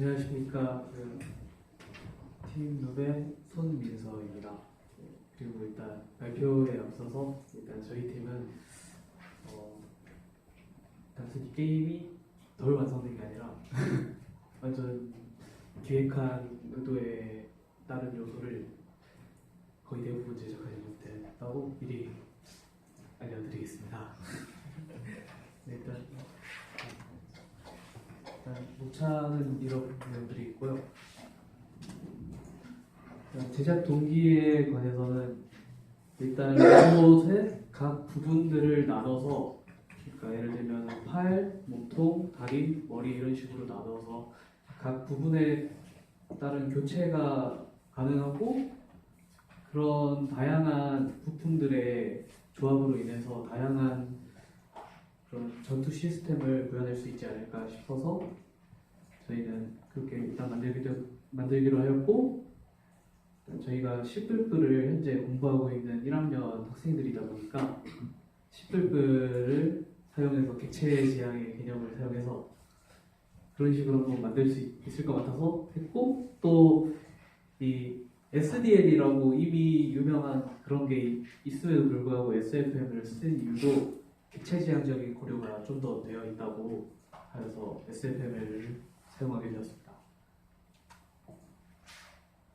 안녕하십니까. 그, 팀 룹의 손민서입니다. 네, 그리고 일단 발표에 앞서서 일단 저희 팀은 어, 단순히 게임이 덜 완성된 게 아니라 완전 기획한 의도에 따른 요소를 거의 대부분 제작하지 못했다고 미리 알려드리겠습니다. 네, 일단 목차는 이런 내용들이 있고요. 제작 동기에 관해서는 일단 로봇의 각 부분들을 나눠서 그러니까 예를 들면 팔, 몸통, 다리, 머리 이런 식으로 나눠서 각 부분에 따른 교체가 가능하고 그런 다양한 부품들의 조합으로 인해서 다양한 그런 전투 시스템을 구현할 수 있지 않을까 싶어서 일단 만들기로, 만들기로 하였고 저희가 10불불을 현재 공부하고 있는 1학년 학생들이다 보니까 10불불을 사용해서 객체 지향의 개념을 사용해서 그런 식으로 한번 만들 수 있- 있을 것 같아서 했고 또 이 SDL이라고 이미 유명한 그런 게 있음에도 불구하고 SFM을 쓴 이유도 객체 지향적인 고려가 좀 더 되어 있다고 하여서 SFM을 사용하게 되었습니다.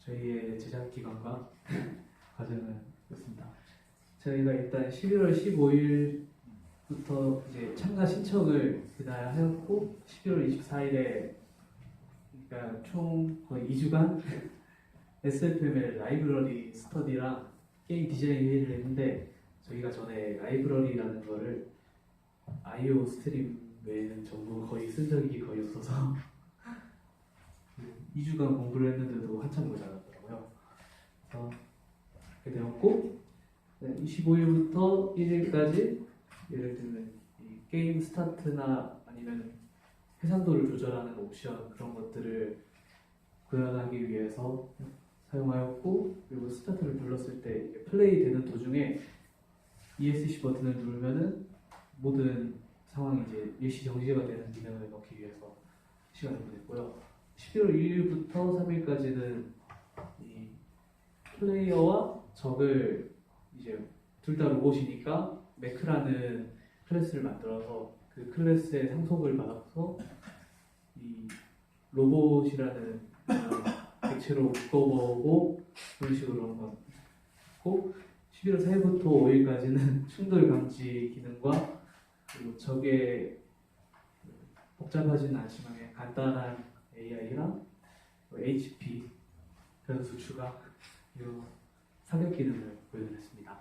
저희의 제작 기간과 과정은 이렇습니다. 저희가 일단 11월 15일부터 이제 참가 신청을 그날 하였고 11월 24일에 그러니까 총 거의 2주간 SFM의 라이브러리 스터디랑 게임 디자인 회의를 했는데 저희가 전에 라이브러리라는 거를 IO 스트림 외에는 전부 거의 쓴 적이 거의 없어서 2주간 공부를 했는데도 한참 모자랐더라고요. 그래서 그렇게 되었고 25일부터 1일까지 예를 들면 이 게임 스타트나 아니면 해상도를 조절하는 옵션 그런 것들을 구현하기 위해서 사용하였고 그리고 스타트를 눌렀을 때 플레이 되는 도중에 ESC 버튼을 누르면은 모든 상황이 이제 일시 정지가 되는 기능을 넣기 위해서 시간을 보냈고요. 11월 1일부터 3일까지는 이 플레이어와 적을 이제 둘 다 로봇이니까 매크라는 클래스를 만들어서 그 클래스의 상속을 받아서 이 로봇이라는 객체로 묶어보고 그런 식으로 한번 했고 11월 4일부터 5일까지는 충돌 감지 기능과 그리고 적의 복잡하지는 않지만 간단한 AI랑 HP 변수 추가 그리고 사격 기능을 보여드렸습니다.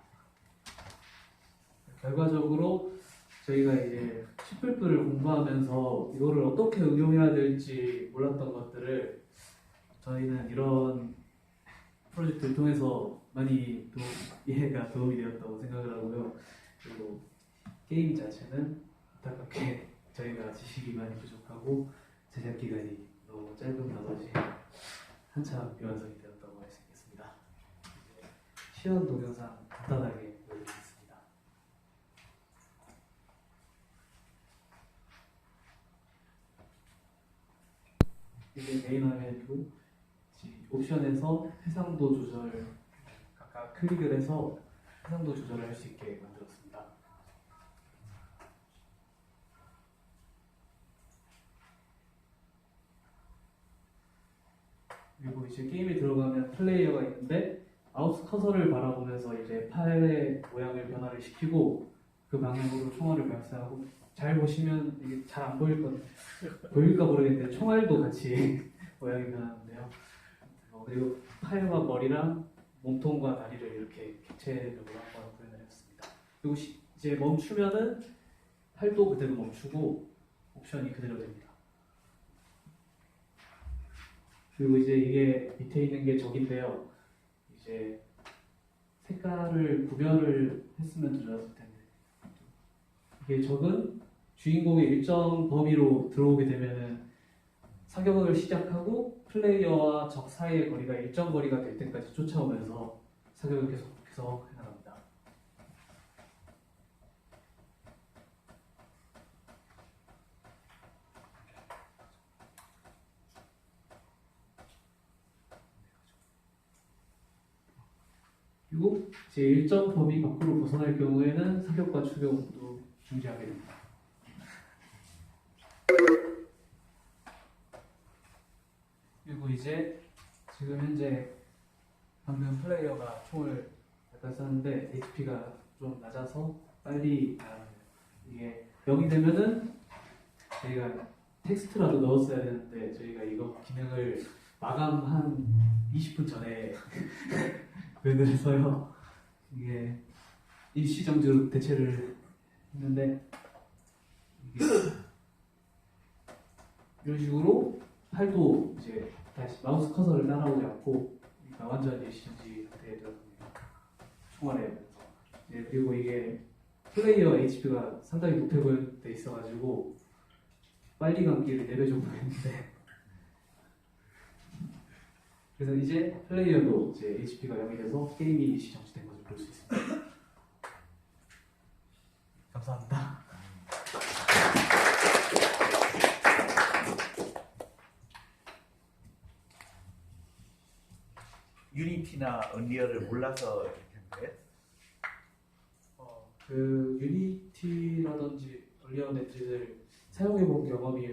결과적으로 저희가 이제 슈플프를 공부하면서 이거를 어떻게 응용해야 될지 몰랐던 것들을 저희는 이런 프로젝트를 통해서 많이 도, 이해가 도움이 되었다고 생각을 하고요. 그리고 게임 자체는 안타깝게 저희가 지식이 많이 부족하고 제작 기간이 너무 짧은 나머지 한참 미완성이 되었다고 할 수 있겠습니다. 시연 동영상 간단하게 보여드리겠습니다. 이게 메인 화면이고 옵션에서 해상도 조절 각각 클릭을 해서 해상도 조절을 할 수 있게 만들었습니다. 그리고 이제 게임에 들어가면 플레이어가 있는데 마우스 커서를 바라보면서 이제 팔의 모양을 변화를 시키고 그 방향으로 총알을 발사하고 잘 보시면 이게 잘 안 보일 것 보일까 모르겠는데 총알도 같이 모양이 변하는데요. 어, 그리고 팔과 머리랑 몸통과 다리를 이렇게 객체적으로 한번 구현을 했습니다. 그리고 시- 이제 멈추면은 팔도 그대로 멈추고 옵션이 그대로 됩니다. 그리고 이제 이게 밑에 있는 게 적인데요. 이제 색깔을 구별을 했으면 좋았을 텐데 이게 적은 주인공의 일정 범위로 들어오게 되면은 사격을 시작하고 플레이어와 적 사이의 거리가 일정 거리가 될 때까지 쫓아오면서 사격을 계속 계속 해나갑니다. 그리고 이제 일정 범위 밖으로 벗어날 경우에는 사격과 추격 모두 중지하게 됩니다. 그리고 이제 지금 현재 방금 플레이어가 총을 약간 쐈는데 HP가 좀 낮아서 빨리 아, 이게 여기 되면은 저희가 텍스트라도 넣었어야 되는데 저희가 이거 기능을 마감 한 20분 전에 구현을 해서요? 이게 일시정지로 대체를 했는데 이런 식으로 팔도 이제 다시 마우스 커서를 따라오지 않고 그러니까 완전 일시정지 상태에 들어갑니다 총알에 네, 그리고 이게 플레이어 HP가 상당히 높게 보여돼 있어가지고 빨리 감기를 4배 정도 했는데 그래서 이제 플레이어도 이제 HP가 0이 돼서 게임이 일시 정지된 것을 볼 수 있습니다. 감사합니다. 유니티나 언리얼을 몰라서 이렇게 한 거예요? 어, 그 유니티라든지 얼리언 넷을 사용해 본 경험이